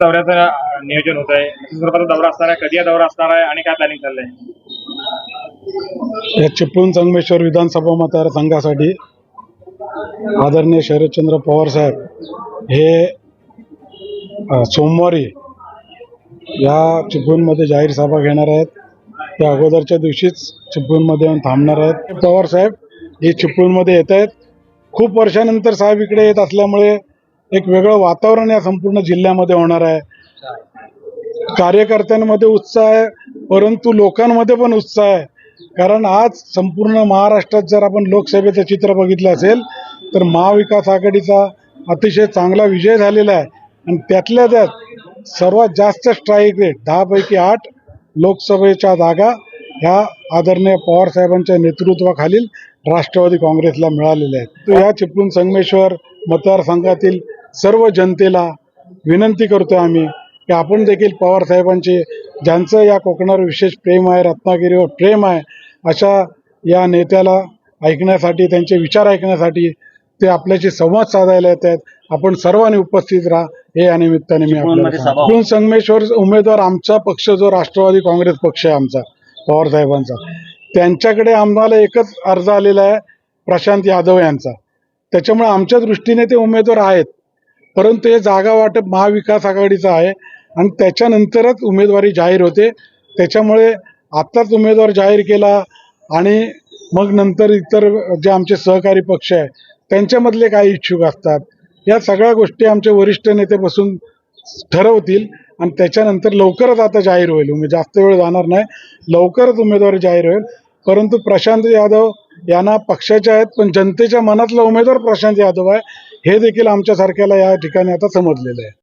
दौऱ्याचं नियोजन होत आहे स्वरूपाचा दौरा असणार आहे कधी हा दौरा असणार आहे आणि काय प्लॅनिंग चाललंय? या चिपळूण संगमेश्वर विधानसभा मतदारसंघासाठी आदरणीय शरदचंद्र पवार साहेब हे सोमवारी या चिपळूणमध्ये जाहीर सभा घेणार आहेत. त्या अगोदरच्या दिवशीच चिपळूणमध्ये येऊन थांबणार आहेत. पवार साहेब हे चिपळूणमध्ये येत आहेत खूप वर्षानंतर साहेब इकडे येत असल्यामुळे एक वेगळं वातावरण या संपूर्ण जिल्ह्यामध्ये होणार आहे. कार्यकर्त्यांमध्ये उत्साह आहे परंतु लोकांमध्ये पण उत्साह आहे. कारण आज संपूर्ण महाराष्ट्रात जर आपण लोकसभेचं चित्र बघितलं असेल तर महाविकास आघाडीचा अतिशय चांगला विजय झालेला आहे. आणि त्यातल्या त्यात सर्वात जास्त स्ट्राईक रेट दहापैकी आठ लोकसभेच्या जागा ह्या आदरणीय पवार साहेबांच्या नेतृत्वाखालील राष्ट्रवादी काँग्रेसला मिळालेल्या आहेत. तर या चिपळूण संगमेश्वर मतदारसंघातील सर्व जनतेला विनंती करतो आम्ही की आपण देखील पवार साहेबांचे ज्यांचं या कोकणावर विशेष प्रेम आहे रत्नागिरीवर प्रेम आहे अशा या नेत्याला ऐकण्यासाठी त्यांचे विचार ऐकण्यासाठी ते आपल्याशी संवाद साधायला येत आहेत. आपण सर्वांनी उपस्थित राहा. हे या निमित्ताने मी संगमेश्वर उमेदवार आमचा पक्ष जो राष्ट्रवादी काँग्रेस पक्ष आहे आमचा पवार साहेबांचा. त्यांच्याकडे आम्हाला एकच अर्ज आलेला आहे प्रशांत यादव यांचा. त्याच्यामुळे आमच्या दृष्टीने ते उमेदवार आहेत. परंतु हे जागा वाटप महाविकास आघाडीचं आहे आणि त्याच्यानंतरच उमेदवारी जाहीर होते. त्याच्यामुळे आत्ताच उमेदवार जाहीर केला आणि मग नंतर इतर जे आमचे सहकारी पक्ष आहे त्यांच्यामधले काही इच्छुक असतात. या सगळ्या गोष्टी आमचे वरिष्ठ नेते बसून ठरवतील आणि त्याच्यानंतर लवकरच आता जाहीर होईल. उमेद जास्त वेळ जाणार नाही. लवकरच उमेदवारी जाहीर होईल. परंतु प्रशांत यादव यांना पक्षाचे आहेत पण जनतेच्या मनातला उमेदवार प्रशांत यादव आहे. हे देखील आमच्यासारख्याला या ठिकाणी आता समजलेलं आहे.